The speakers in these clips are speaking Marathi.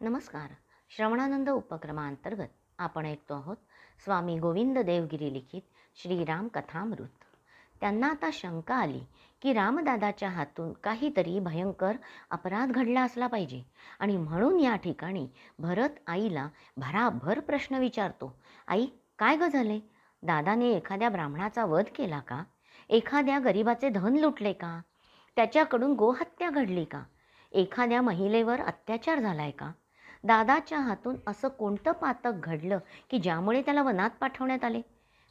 नमस्कार. श्रवणानंद उपक्रमांतर्गत आपण ऐकतो आहोत स्वामी गोविंद देवगिरी लिखित श्रीराम कथामृत. त्यांना आता शंका आली की रामदादाच्या हातून काहीतरी भयंकर अपराध घडला असला पाहिजे आणि म्हणून या ठिकाणी भरत आईला भराभर प्रश्न विचारतो आई काय ग झाले? दादाने एखाद्या ब्राह्मणाचा वध केला का? एखाद्या गरिबाचे धन लुटले का? त्याच्याकडून गोहत्या घडली का? एखाद्या महिलेवर अत्याचार झालाय का? दादाच्या हातून असं कोणतं पातक घडलं की ज्यामुळे त्याला वनात पाठवण्यात आले?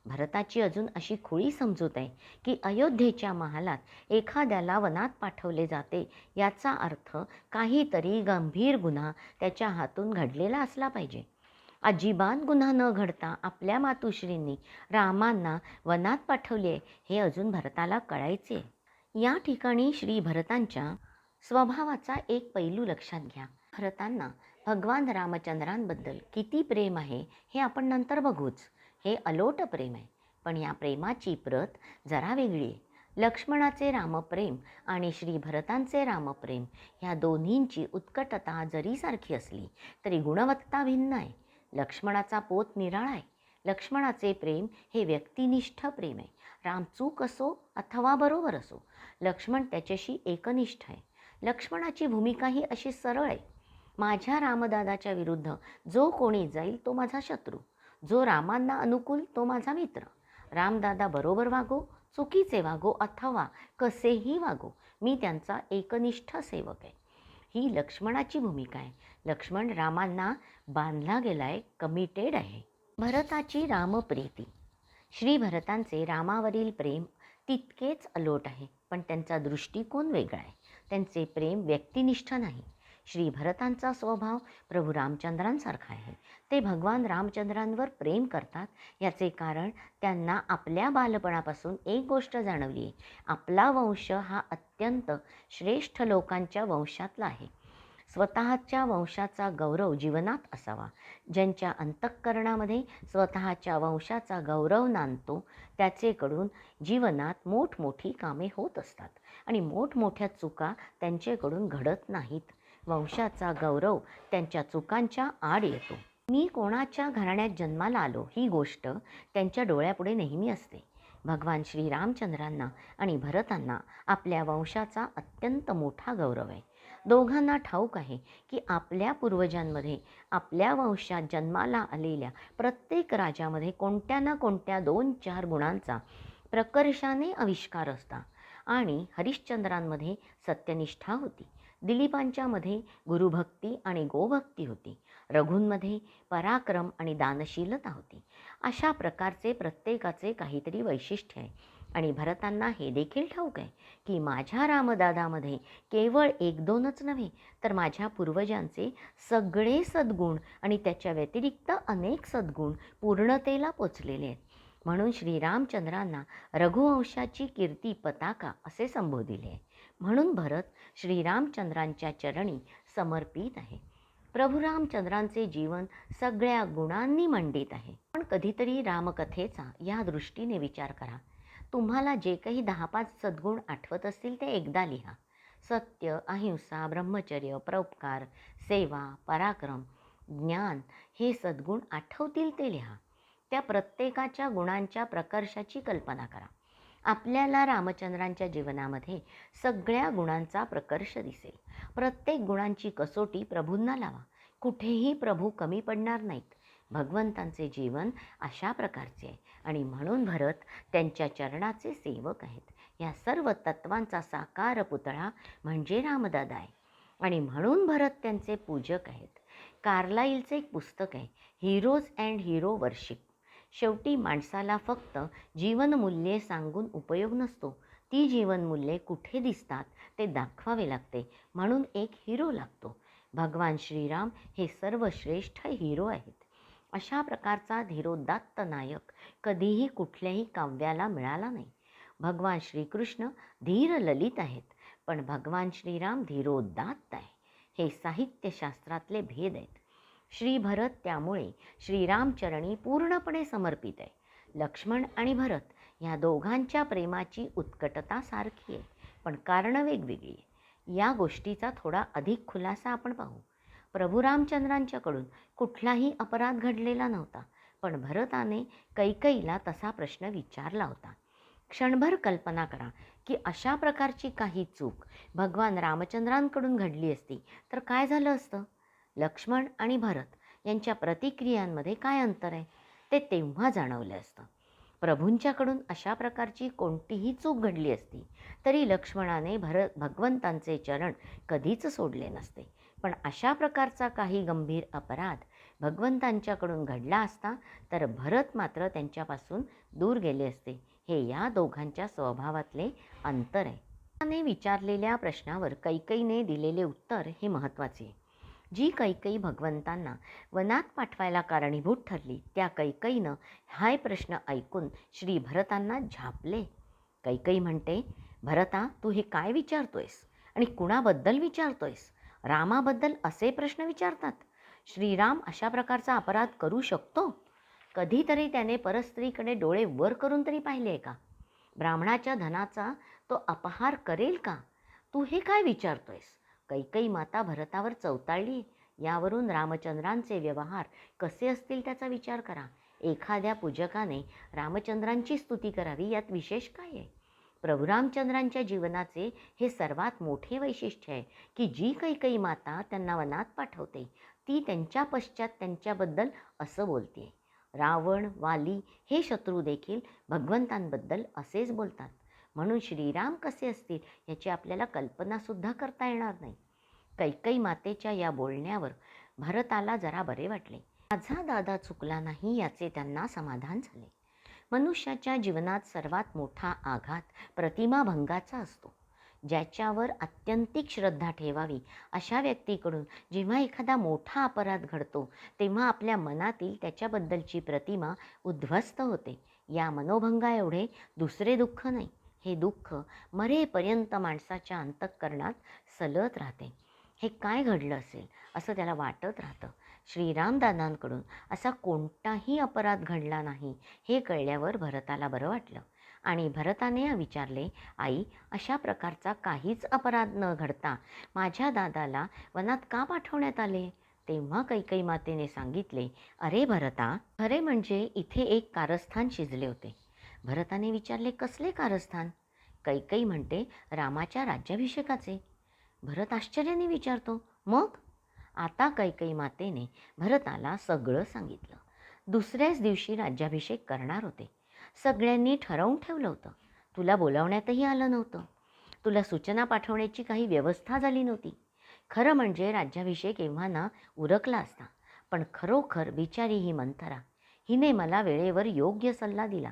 भरताची अजून अशी खुळी समजूत आहे की अयोध्येच्या महालात एखाद्याला वनात पाठवले जाते याचा अर्थ काहीतरी गंभीर गुन्हा त्याच्या हातून घडलेला असला पाहिजे. अजिबात गुन्हा न घडता आपल्या मातुश्रींनी रामांना वनात पाठवले हे अजून भरताला कळायचे या ठिकाणी श्री भरतांच्या स्वभावाचा एक पैलू लक्षात घ्या. भरतांना भगवान रामचंद्रांबद्दल किती प्रेम आहे हे आपण नंतर बघूच. हे अलोट प्रेम आहे. पण या प्रेमाची प्रत जरा वेगळी आहे. लक्ष्मणाचे रामप्रेम आणि श्री भरतांचे रामप्रेम ह्या दोन्हींची उत्कटता जरी सारखी असली तरी गुणवत्ता भिन्न आहे. लक्ष्मणाचा पोत निराळा आहे. लक्ष्मणाचे प्रेम हे व्यक्तिनिष्ठ प्रेम आहे. राम चूक असो अथवा बरोबर असो लक्ष्मण त्याच्याशी एकनिष्ठ आहे. लक्ष्मणाची भूमिका ही अशी सरळ आहे. माझ्या रामदादाच्या विरुद्ध जो कोणी जाईल तो माझा शत्रू जो रामांना अनुकूल तो माझा मित्र. रामदादा बरोबर वागो चुकीचे वागो अथवा कसेही वागो मी त्यांचा एकनिष्ठ सेवक आहे. ही लक्ष्मणाची भूमिका आहे. लक्ष्मण रामांना बांधला गेलाय कमिटेड आहे. भरताची रामप्रीती. श्री भरतांचे रामावरील प्रेम तितकेच अलोट आहे पण त्यांचा दृष्टिकोन वेगळा आहे. त्यांचे प्रेम व्यक्तिनिष्ठ नाही. श्री भरतांचा स्वभाव प्रभू रामचंद्रांसारखा आहे. ते भगवान रामचंद्रांवर प्रेम करतात. याचे कारण त्यांना आपल्या बालपणापासून एक गोष्ट जाणवली. आहे आपला वंश हा अत्यंत श्रेष्ठ लोकांच्या वंशातला आहे. स्वतःच्या वंशाचा गौरव जीवनात असावा. ज्यांच्या अंतःकरणामध्ये स्वतःच्या वंशाचा गौरव नांदतो त्याचेकडून जीवनात मोठमोठी कामे होत असतात. आणि मोठमोठ्या चुका त्यांचेकडून घडत नाहीत. वंशाचा गौरव त्यांच्या चुकांच्या आड येतो. मी कोणाच्या घराण्यात जन्माला आलो ही गोष्ट त्यांच्या डोळ्यापुढे नेहमी असते. भगवान श्रीरामचंद्रांना आणि भरतांना आपल्या वंशाचा अत्यंत मोठा गौरव आहे. दोघांना ठाऊक आहे की आपल्या पूर्वजांमध्ये आपल्या वंशात जन्माला आलेल्या प्रत्येक राजामध्ये कोणत्या ना कोणत्या दोन चार गुणांचा प्रकर्षाने आविष्कार असता आणि हरिश्चंद्रांमध्ये सत्यनिष्ठा होती. दिलीपांच्यामध्ये गुरुभक्ती आणि गोभक्ती होती. रघूंमध्ये पराक्रम आणि दानशीलता होती. अशा प्रकारचे प्रत्येकाचे काहीतरी वैशिष्ट्य आहे. आणि भरतांना हे देखील ठाऊक आहे की माझ्या रामदादामध्ये केवळ एक दोनच नव्हे तर माझ्या पूर्वजांचे सगळे सद्गुण आणि त्याच्या व्यतिरिक्त अनेक सद्गुण पूर्णतेला पोचलेले आहेत. म्हणून श्रीरामचंद्रांना रघुवंशाची कीर्ती पताका असे संबोधिले आहे. म्हणून भरत श्रीरामचंद्रांच्या चरणी समर्पित आहे. प्रभू रामचंद्रांचे जीवन सगळ्या गुणांनी मंडित आहे. पण कधीतरी रामकथेचा या दृष्टीने विचार करा. तुम्हाला जे काही दहा पाच सद्गुण आठवत असतील ते एकदा लिहा. सत्य अहिंसा ब्रह्मचर्य परोपकार सेवा पराक्रम ज्ञान हे सद्गुण आठवतील ते लिहा. त्या प्रत्येकाच्या गुणांच्या प्रकर्षाची कल्पना करा. आपल्याला रामचंद्रांच्या जीवनामध्ये सगळ्या गुणांचा प्रकर्ष दिसेल. प्रत्येक गुणांची कसोटी प्रभूंना लावा. कुठेही प्रभू कमी पडणार नाहीत. भगवंतांचे जीवन अशा प्रकारचे आहे. आणि म्हणून भरत त्यांच्या चरणाचे सेवक आहेत. या सर्व तत्वांचा साकार पुतळा म्हणजे रामदादा आहे. आणि म्हणून भरत त्यांचे पूजक आहेत. कार्लाईलचे एक पुस्तक आहे. Heroes and hero worship. शेवटी माणसाला फक्त जीवनमूल्ये सांगून उपयोग नसतो. ती जीवनमूल्ये कुठे दिसतात ते दाखवावे लागते म्हणून एक हिरो लागतो. भगवान श्रीराम हे सर्वश्रेष्ठ हिरो आहेत. अशा प्रकारचा धीरोदात्त नायक कधीही कुठल्याही काव्याला मिळाला नाही. भगवान श्रीकृष्ण धीर ललित आहेत पण भगवान श्रीराम धीरोदात्त आहे. हे साहित्यशास्त्रातले भेद आहेत. श्री भरत त्यामुळे श्रीरामचरणी पूर्णपणे समर्पित आहे. लक्ष्मण आणि भरत ह्या दोघांच्या प्रेमाची उत्कटता सारखी आहे पण कारणं वेगवेगळी आहे या गोष्टीचा थोडा अधिक खुलासा आपण पाहू. प्रभू रामचंद्रांच्याकडून कुठलाही अपराध घडलेला नव्हता पण भरताने कैकईला तसा प्रश्न विचारला होता. क्षणभर कल्पना करा की अशा प्रकारची काही चूक भगवान रामचंद्रांकडून घडली असती तर काय झालं असतं? लक्ष्मण आणि भरत यांच्या प्रतिक्रियांमध्ये काय अंतर आहे ते तेव्हा जाणवलं असतं. प्रभूंच्याकडून अशा प्रकारची कोणतीही चूक घडली असती तरी लक्ष्मणाने भरत भगवंतांचे चरण कधीच सोडले नसते. पण अशा प्रकारचा काही गंभीर अपराध भगवंतांच्याकडून घडला असता तर भरत मात्र त्यांच्यापासून दूर गेले असते. हे या दोघांच्या स्वभावातले अंतर आहे. त्याने विचारलेल्या प्रश्नावर कैकईने दिलेले उत्तर हे महत्त्वाचे आहे. जी कैकई भगवंतांना वनात पाठवायला कारणीभूत ठरली त्या कैकईनं हाय प्रश्न ऐकून श्री भरतांना झापले. कैकई म्हणते भरता तू हे काय विचारतोयस? आणि कुणाबद्दल विचारतोयस? रामाबद्दल असे प्रश्न विचारतात. श्रीराम अशा प्रकारचा अपराध करू शकतो? कधीतरी त्याने परस्त्रीकडे डोळे वर करून तरी पाहिले आहे का? ब्राह्मणाच्या धनाचा तो अपहार करेल का? तू हे काय विचारतोयस? कैकई माता भरतावर चौताळली. यावरून रामचंद्रांचे व्यवहार कसे असतील त्याचा विचार करा. एखाद्या पूजकाने रामचंद्रांची स्तुती करावी यात विशेष काय आहे? प्रभू रामचंद्रांच्या जीवनाचे हे सर्वात मोठे वैशिष्ट्य आहे की जी कैकई माता त्यांना वनात पाठवते ती त्यांच्या पश्चात त्यांच्याबद्दल असं बोलते रावण वाली हे शत्रू देखील भगवंतांबद्दल असेच बोलतात. म्हणून श्रीराम कसे असतील याची आपल्याला कल्पनासुद्धा करता येणार नाही. कैकई मातेच्या या बोलण्यावर भरताला जरा बरे वाटले. माझा दादा चुकला नाही याचे त्यांना समाधान झाले. मनुष्याच्या जीवनात सर्वात मोठा आघात प्रतिमाभंगाचा असतो. ज्याच्यावर आत्यंतिक श्रद्धा ठेवावी अशा व्यक्तीकडून जेव्हा एखादा मोठा अपराध घडतो तेव्हा आपल्या मनातील त्याच्याबद्दलची प्रतिमा उद्ध्वस्त होते. या मनोभंगा एवढे दुसरे दुःख नाही. हे दुःख मरेपर्यंत माणसाच्या अंतःकरणात सलत राहते. हे काय घडलं असेल असं त्याला वाटत राहतं. श्रीरामदादांकडून असा कोणताही अपराध घडला नाही हे कळल्यावर भरताला बरं वाटलं. आणि भरताने विचारले आई अशा प्रकारचा काहीच अपराध न घडता माझ्या दादाला वनात का पाठवण्यात आले? तेव्हा कैकई मातेने सांगितले अरे भरता खरे म्हणजे इथे एक कारस्थान शिजले होते. भरताने विचारले कसले कारस्थान? कैकई म्हणते रामाच्या राज्याभिषेकाचे. भरत आश्चर्याने विचारतो मग? आता कैकई मातेने भरताला सगळं सांगितलं. दुसऱ्याच दिवशी राज्याभिषेक करणार होते. सगळ्यांनी ठरवून ठेवलं होतं. तुला बोलावण्यातही आलं नव्हतं. तुला सूचना पाठवण्याची काही व्यवस्था झाली नव्हती. खरं म्हणजे राज्याभिषेक एव्हा ना उरकला असता पण खरोखर बिचारी ही मंथरा. हिने मला वेळेवर योग्य सल्ला दिला.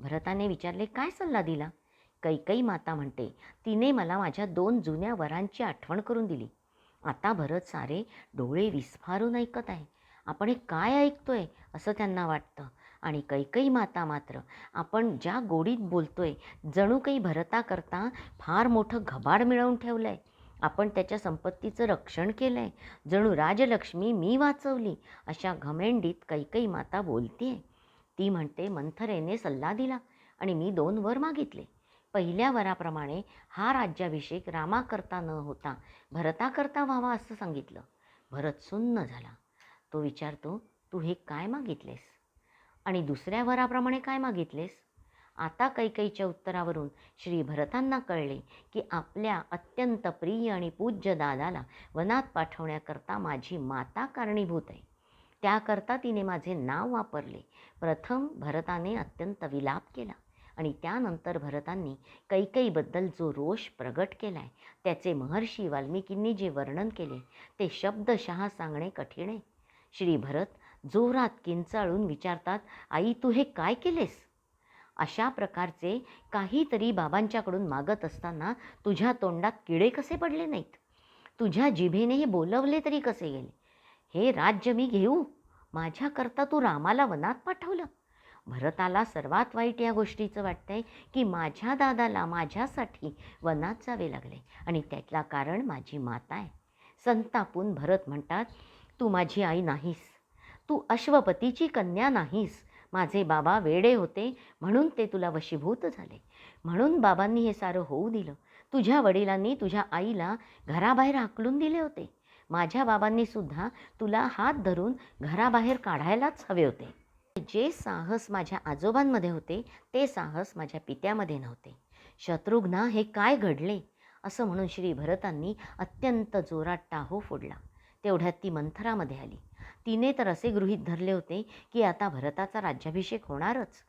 भरताने विचारले काय सल्ला दिला? कैकई माता म्हणते तिने मला माझ्या दोन जुन्या वरांची आठवण करून दिली. आता भरत सारे डोळे विस्फारून ऐकत आहे. आपण हे काय ऐकतोय असं त्यांना वाटतं. आणि कैकई माता मात्र आपण ज्या गोडीत बोलतोय जणू काही भरता करता फार मोठं घबाड मिळवून ठेवलं आहे आपण त्याच्या संपत्तीचं रक्षण केलं आहे जणू राजलक्ष्मी मी वाचवली अशा घमेंडीत कैकई माता बोलते आहे ती म्हणते मंथरेने सल्ला दिला आणि मी दोन वर मागितले. पहिल्या वराप्रमाणे हा राज्याभिषेक रामाकरता न होता भरताकरता व्हावा असं सांगितलं. भरत सुन्न झाला. तो विचारतो तू हे काय मागितलेस? आणि दुसऱ्या वराप्रमाणे काय मागितलेस? आता कैकईच्या उत्तरावरून श्री भरतांना कळले की आपल्या अत्यंत प्रिय आणि पूज्य दादाला वनात पाठवण्याकरता माझी माता कारणीभूत आहे. त्याकरता तिने माझे नाव वापरले. प्रथम भरताने अत्यंत विलाप केला आणि त्यानंतर भरतांनी कैकईबद्दल जो रोष प्रगट केला आहे त्याचे महर्षी वाल्मिकींनी जे वर्णन केले ते शब्दशः सांगणे कठीण आहे. श्री भरत जोरात किंचाळून विचारतात आई तू हे काय केलेस? अशा प्रकारचे काहीतरी बाबांच्याकडून मागत असताना तुझ्या तोंडात किडे कसे पडले नाहीत? तुझ्या जिभेने हे बोलवले तरी कसे गेले? हे राज्य मी घेऊ. माझ्याकरता तू रामाला वनात पाठवलं. भरताला सर्वात वाईट या गोष्टीचं वाटतंय की माझ्या दादाला माझ्यासाठी वनात जावे लागले आणि त्यातला कारण माझी माता आहे. संतापून भरत म्हणतात तू माझी आई नाहीस. तू अश्वपतीची कन्या नाहीस. माझे बाबा वेडे होते म्हणून ते तुला वशीभूत झाले. म्हणून बाबांनी हे सारं होऊ दिलं. तुझ्या वडिलांनी तुझ्या आईला घराबाहेर हाकलून दिले होते. माझ्या बाबांनी सुद्धा तुला हात धरून घराबाहेर काढायलाच हवे होते. जे साहस माझ्या आजोबांमध्ये होते ते साहस माझ्या पित्यामध्ये नव्हते. शत्रुघ्ना हे काय घडले? असं म्हणून श्री भरतांनी अत्यंत जोरात टाहो फोडला. तेवढ्यात ती मंथरामध्ये आली. तिने तर असे गृहीत धरले होते की आता भरताचा राज्याभिषेक होणारच.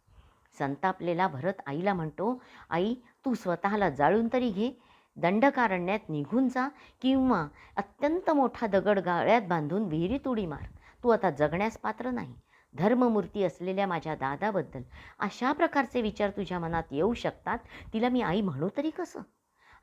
संतापलेला भरत आईला म्हणतो आई तू स्वतःला जाळून तरी घे दंडकारण्यात निघून जा किंवा अत्यंत मोठा दगड गाळ्यात बांधून विहिरीत उडी मार. तू आता जगण्यास पात्र नाही. धर्ममूर्ती असलेल्या माझ्या दादाबद्दल अशा प्रकारचे विचार तुझ्या मनात येऊ शकतात? तिला मी आई म्हणू तरी कसं?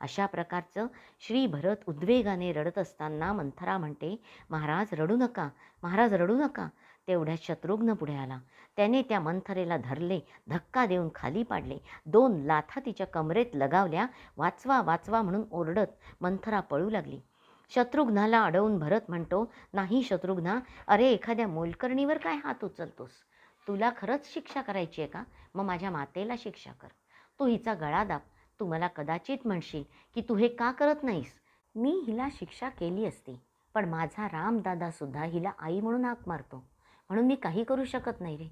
अशा प्रकारचं श्री भरत उद्वेगाने रडत असताना मंथरा म्हणते महाराज रडू नका. महाराज रडू नका. तेवढ्यात शत्रुघ्न पुढे आला. त्याने त्या मंथरेला धरले धक्का देऊन खाली पाडले. दोन लाथा तिच्या कमरेत लगावल्या. वाचवा वाचवा म्हणून ओरडत मंथरा पळू लागली. शत्रुघ्नाला अडवून भरत म्हणतो नाही शत्रुघ्ना अरे एखाद्या मोलकर्णीवर काय हात उचलतोस? तुला खरंच शिक्षा करायची आहे का? मग माझ्या मातेला शिक्षा कर. तू हिचा गळा दाब. तू मला कदाचित म्हणशील की तू हे का करत नाहीस? मी हिला शिक्षा केली असती पण माझा रामदादासुद्धा हिला आई म्हणून हाक मारतो. म्हणून मी काही करू शकत नाही रे.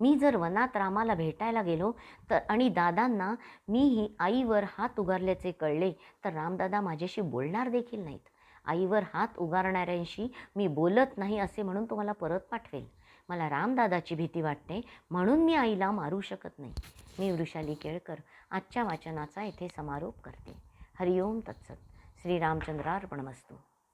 मी जर वनात रामाला भेटायला गेलो तर आणि दादांना मी ही आईवर हात उगारल्याचे कळले तर रामदादा माझ्याशी बोलणार देखील नाहीत. आईवर हात उगारणाऱ्यांशी मी बोलत नाही असे म्हणून तुम्हाला परत पाठवेल. मला रामदादाची भीती वाटते म्हणून मी आईला मारू शकत नाही. मी वृषाली केळकर आजच्या वाचनाचा येथे समारोप करते. हरिओम तत्सत. श्रीरामचंद्रार्पणमस्तू.